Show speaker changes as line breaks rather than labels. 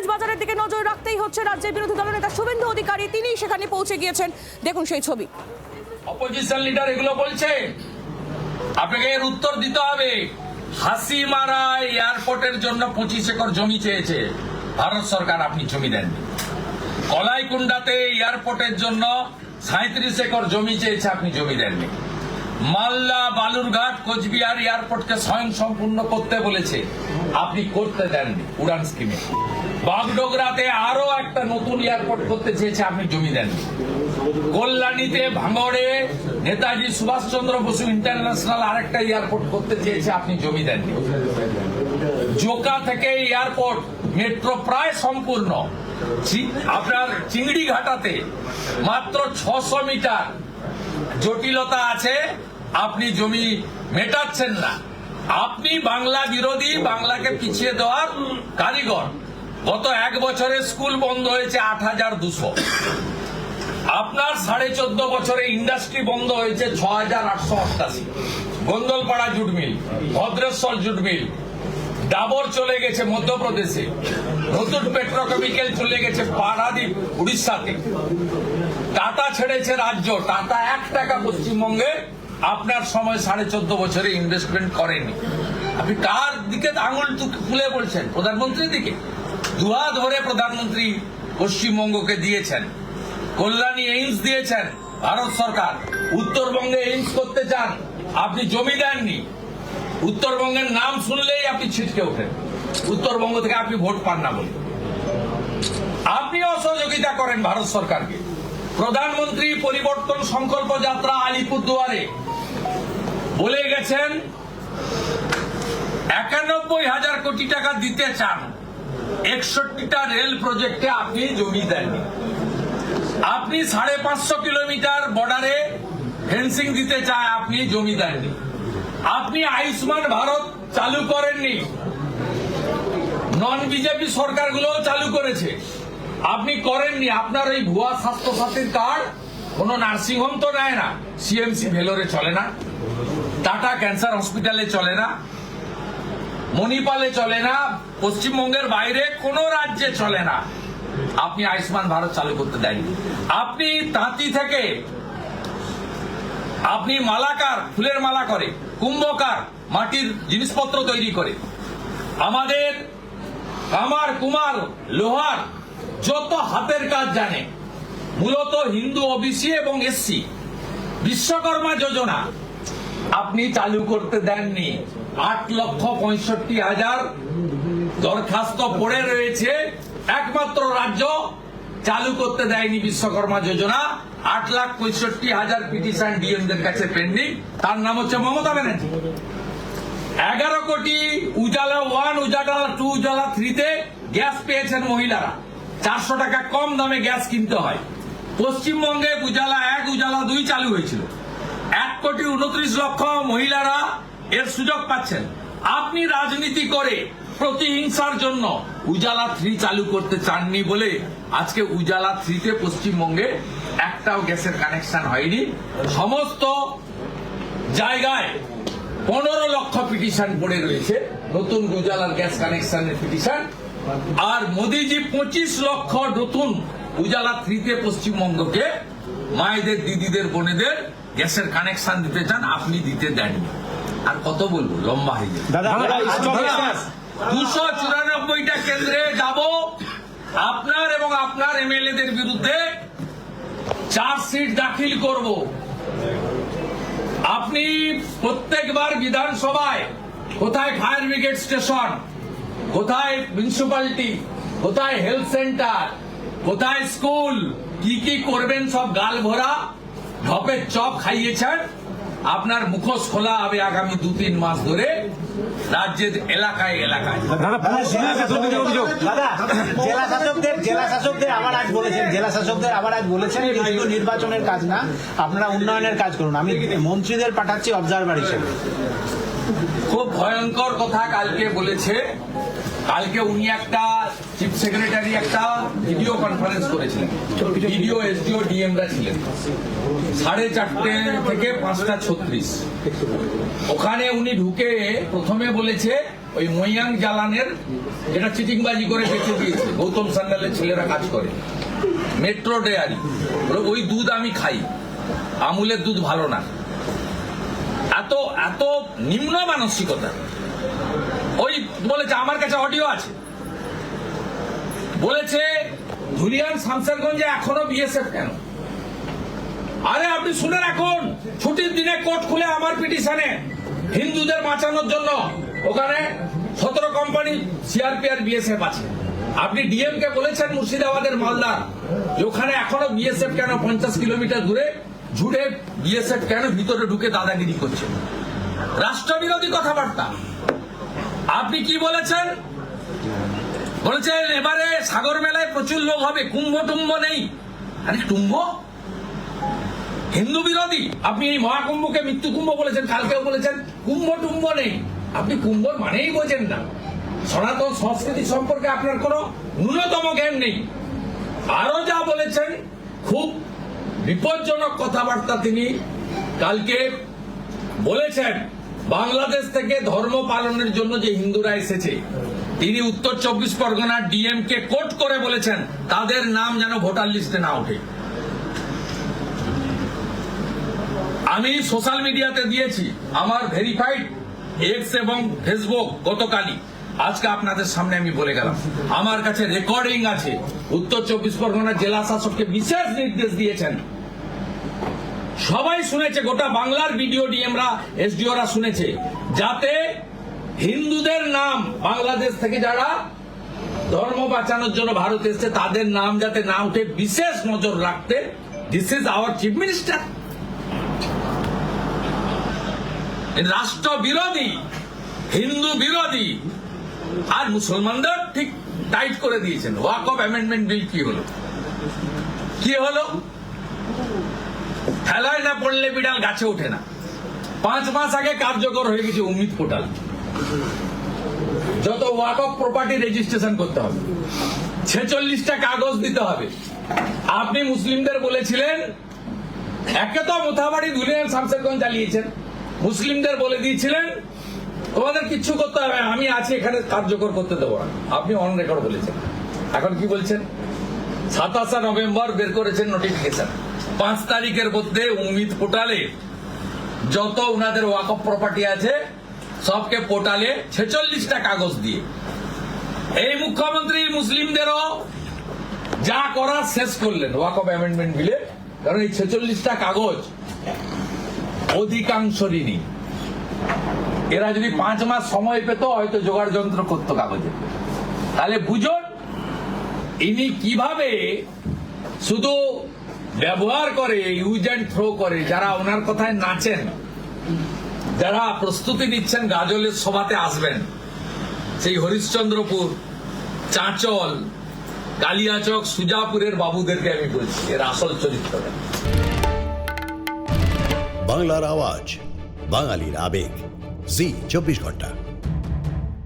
ইংরেজ বাজারের দিকে নজর রাখতেই হচ্ছে রাজ্যের বিরোধী দলনেতা শুভেন্দু অধিকারী। তিনি সেখানে পৌঁছে গিয়েছেন। দেখুন সেই ছবি।
অপোজিশন লিডার এগুলো বলছে, আপনাকে এর উত্তর দিতে হবে। হাসিমারা এয়ারপোর্টের জন্য পঁচিশ একর জমি চেয়েছে। ভারত সরকার আপনি জমি দেননি। কলাইকুণ্ডাতে এয়ারপোর্টের জন্য সাঁত্রিশ একর জমি চেয়েছে, আপনি জমি দেননি। মালদা, বালুরঘাট, কোচবিহার এয়ারপোর্টকে স্বয়ং সম্পূর্ণ করতে বলেছে। আপনি করতে দেননি, উড়ান স্কিমে। বাগডোগরাতে আরও একটা নতুন এয়ারপোর্ট করতে চেয়েছে আপনি জমি দেন। কল্যাণীতে ভাঙড়ে নেতাজি সুভাষচন্দ্র বসু ইন্টারন্যাশনাল আরেকটা এয়ারপোর্ট করতে চেয়েছে, আপনি জমি দেন। জোকা থেকে এয়ারপোর্ট মেট্রো প্রায় সম্পূর্ণ। আপনার চিংড়ি ঘাটাতে মাত্র ছশো মিটার জটিলতা আছে, আপনি জমি মেটাচ্ছেন না। আপনি বাংলা বিরোধী, বাংলাকে পিছিয়ে দেওয়ার কারিগর। গত এক বছরে স্কুল বন্ধ হয়েছে আট হাজার দুশো। আপনার সাড়ে চোদ্দ বছরে ইন্ডাস্ট্রি বন্ধ হয়েছে ছ হাজার আটশো অষ্টাশি। Gondalpara jute mill, Bhadreswar jute mill. Dabur চলে গেছে মধ্যপ্রদেশে। নতুন পেট্রোকেমিক্যাল চলে গেছে পারাদ্বীপ উড়িষ্যাতে। টাটা ছেড়েছে রাজ্য। টাটা এক টাকা পশ্চিমবঙ্গে আপনার সময় সাড়ে চোদ্দ বছরে ইনভেস্টমেন্ট করেনি। আপনি কার দিকে আঙুল তুলে বলছেন? প্রধানমন্ত্রীর দিকে? দুহা ধরে প্রধানমন্ত্রী পশ্চিমবঙ্গকে দিয়েছেন। কল্যাণী এইমস দিয়েছেন ভারত সরকার। উত্তরবঙ্গে এইমস করতে চান, আপনি জমি দেননি। উত্তরবঙ্গের নাম শুনলেই আপনি ছিটকে ওঠেন। উত্তরবঙ্গ থেকে আপনি ভোট পান না বলে। আপনি অসহযোগিতা করেন ভারত সরকারকে। প্রধানমন্ত্রী পরিবর্তন সংকল্প যাত্রা আলিপুরদুয়ারে। বলে গেছেন, একানব্বই হাজার কোটি টাকা দিতে চান। একষট্টিটা রেল প্রজেক্টে আপনি জমি দেননি আপনি সাড়ে পাঁচশো কিলোমিটার বর্ডারে ফেন্সিং দিতে চায়, আপনি জমি দেননি আপনি আয়ুষ্মান ভারত চালু করেননি। নন বিজেপি সরকারগুলো চালু করেছে। আপনি করেননি, আপনার ওই ভুয়া স্বাস্থ্য সাথীর কার্ড কোনো নার্সিংহোম তো নেয় না। সিএমসি ভেলোরে চলে না। টাটা ক্যান্সার হসপিটালে চলে না। মণিপালে চলে না, পশ্চিমবঙ্গের বাইরে কোনো রাজ্যে চলে না। আপনি আয়ুষ্মান ভারত চালু করতে দেননি আপনি তাঁতি থেকে, আপনি মালাকার, ফুলের মালা করে, কুম্ভকার, মাটির জিনিসপত্র তৈরি করে। আমাদের কামার কুমার লোহার যত হাতের কাজ জানে, মূলত হিন্দু, ওবিসি এবং এসসি। বিশ্বকর্মা যোজনা আপনি চালু করতে দেননি। আট লক্ষ পঁয়ষট্টি হাজার দরখাস্ত পড়ে রয়েছে। একমাত্র রাজ্য চালু করতে দেয়নি বিশ্বকর্মা যোজনা। আট লাখ পঁয়ষট্টি হাজার পিটিশন ডিএমদের কাছে পেন্ডিং তার নাম হচ্ছে মমতা ব্যানার্জি। এগারো কোটি উজালা ওয়ান, উজালা টু, উজালা থ্রিতে গ্যাস পেয়েছেন মহিলারা। চারশো টাকা কম দামে গ্যাস কিনতে হয়। পশ্চিমবঙ্গে উজালা এক, উজালা দুই চালু হয়েছিল। কোটি উনত্রিশ লক্ষ মহিলারা এর সুযোগ পাচ্ছেন। আপনি রাজনীতি করে প্রতিহিংসার জন্য উজালা থ্রি চালু করতে চাননি বলে আজকে উজালা থ্রিতে পশ্চিমবঙ্গে একটাও গ্যাসের কানেকশন হয়নি। সমস্ত জায়গায় পনেরো লক্ষ পিটিশন পড়ে রয়েছে। নতুন উজালার গ্যাস কানেকশনের পিটিশন। আর মোদিজি পঁচিশ লক্ষ নতুন উজালা থ্রিতে পশ্চিমবঙ্গকে মায়েদের, দিদিদের, বোনেদের গ্যাসের কানেকশন দিতে চান আপনি দিতে দেননি আর কত বলব? লম্বা হয়ে যাবে. দুশো চুরানব্বইটা কেন্দ্রে যাব। আপনার এবং আপনার এমএলএদের বিরুদ্ধে চার্জশিট দাখিল করব। আপনি প্রত্যেকবার বিধানসভায় কোথায় ফায়ার ব্রিগেড স্টেশন কোথায় মিউনিসিপালিটি কোথায় হেলথ সেন্টার কোথায় স্কুল কি কি করবেন সব গাল ভরা ঢপের চপ খাইয়েছেন আপনার মুখোশ খোলা হবে আগামী দু তিন মাস ধরে। রাজ্যের এলাকায় এলাকায়।
জেলা শাসকদের জেলা শাসকদের আবার আজ বলেছেন জেলা শাসকদের আবার আজ বলেছেন শুধু নির্বাচনের কাজ না আপনারা উন্নয়নের কাজ করুন। আমি মন্ত্রীদের পাঠাচ্ছি অবজারভার হিসেবে।
খুব ভয়ঙ্কর কথা কালকে বলেছে। কালকে উনি একটা সেক্রেটারি একটা ভিডিও কনফারেন্স করেছিলেন। ভিডিও এসডিও ডিএমরা ছিলেন। সাড়ে চারটে থেকে পাঁচটা ছত্রিশ। ওখানে উনি ঢুকে প্রথমে বলেছে, ওই ময়াং জালানের যেটা চিটিংবাজি করে বেঁচে দিয়েছে, গৌতম সান্যালের ছেলেরা কাজ করে। Metro Dairy. ওই দুধ আমি খাই। আমুলের দুধ ভালো না। এত এত নিম্ন মানসিকতা। ওই বলেছে, আমার কাছে অডিও আছে। বলেছে, ধুলিয়ান শামসারগঞ্জে এখনও বিএসএফ কেন? আরে আপনি শুনে রাখুন, ছুটির দিনে কোর্ট খুলে আমার পিটিশনে হিন্দুদের বাঁচানোর জন্য ওখানে সতেরো কোম্পানি সিআরপিআর বিএসএফ আছে। আপনি ডিএম কে বলেছেন মুর্শিদাবাদের মালদার, যে ওখানে এখনও বিএসএফ কেন পঞ্চাশ কিলোমিটার দূরে জুড়ে বিএসএফ কেন ভিতরে ঢুকে দাদাগিরি করছে? রাষ্ট্রবিরোধী কথাবার্তা। আপনি কি বলেছেন? বলেছেন, এবারে সাগর মেলায় প্রচুর লোক হবে, কুম্ভ টুম্ভ নেই। আরে, টুম্ভ? হিন্দু বিরোধী? আপনি এই মহাকুম্ভকে মৃত্যু কুম্ভ বলেছেন, কালকেও বলেছেন, কুম্ভ টুম্ভ নেই। আপনি কুম্ভর মানেই বোঝেন না। সনাতন সংস্কৃতি সম্পর্কে আপনার কোনো ন্যূনতম জ্ঞান নেই। আরও যা বলেছেন, খুব বিপজ্জনক কথাবার্তা তিনি কালকে বলেছেন, বাংলাদেশ থেকে ধর্ম পালনের জন্য যে হিন্দুরা এসেছে। তিনি উত্তর চব্বিশ পরগনার ডিএম কে কোট করে বলেছেন, তাদের নাম যেন ভোটার লিস্টে না ওঠে। আমি সোশ্যাল মিডিয়াতে দিয়েছি, আমার ভেরিফাইড এক্স এবং ফেসবুক গতকালই। আজকে আপনাদের সামনে আমি বলে গেলাম। আমার কাছে রেকর্ডিং আছে, উত্তর চব্বিশ পরগনা জেলা শাসককে বিশেষ নির্দেশ দিয়েছেন। সবাই শুনেছে, গোটা বাংলার বিডিও ডিএমরা, এসডিওরা শুনেছে, যাতে হিন্দুদের নাম বাংলাদেশ থেকে যারা ধর্ম বাঁচানোর জন্য ভারত এসছে, তাদের নাম যাতে না উঠে, বিশেষ নজর রাখতে this is our chief minister রাষ্ট্র বিরোধী, হিন্দু বিরোধী, আর মুসলমানদের ঠিক টাইট করে দিয়েছেন। ওয়াক অফ অ্যামেন্ডমেন্ট বিল কি হলো? কি হলো? খেলায় না পড়লে বিড়াল গাছে ওঠে না। পাঁচ মাস আগে কার্যকর হয়ে গেছে অমিত পোর্টাল যত ওয়াক অফ প্রপার্টি রেজিস্ট্রেশন করতে হবে, ছেচল্লিশটা কাগজ দিতে হবে। আপনি মুসলিমদের বলেছিলেন, একে তো মোথাবাড়ি ধুলিয়ান শামসেরগঞ্জ চালিয়েছেন। মুসলিমদের বলে দিয়েছিলেন, তোমাদের কিচ্ছু করতে হবে, আমি আছি এখানে কার্যকর করতে দেবো না। আপনি অন রেকর্ড বলেছেন। এখন কি বলছেন? সাতাশে নভেম্বর বের করেছেন নোটিফিকেশন পাঁচ তারিখের মধ্যে উমিদ পোর্টালে যত উনাদের ওয়াকফ প্রপার্টি আছে সবকে পোর্টালে ছেচল্লিশটা কাগজ দিয়ে। এই মুখ্যমন্ত্রী মুসলিমদেরও যা করার শেষ করলেন। ওয়াকফ অ্যামেন্ডমেন্ট বিলে কারণ এই ছেচল্লিশটা কাগজ অধিকাংশ ঋণী। এরা যদি পাঁচ মাস সময় পেত, হয়তো জোগাড় যন্ত্র করতো কাগজে। তাহলে বুঝুন, ইনি কীভাবে শুধু ব্যবহার করে ইউজ অ্যান্ড থ্রো করে, যারা ওনার কথায় নাচেন যারা প্রস্তুতি নিচ্ছেন গাজলের সভাতে আসবেন, সেই হরিশ্চন্দ্রপুর, চাঁচল, কালিয়াচক, সুজাপুরের বাবুদেরকে আমি বলছি, এর আসল চরিত্র।
বাংলার আওয়াজ, বাঙালির আবেগ। জি, চব্বিশ ঘণ্টা।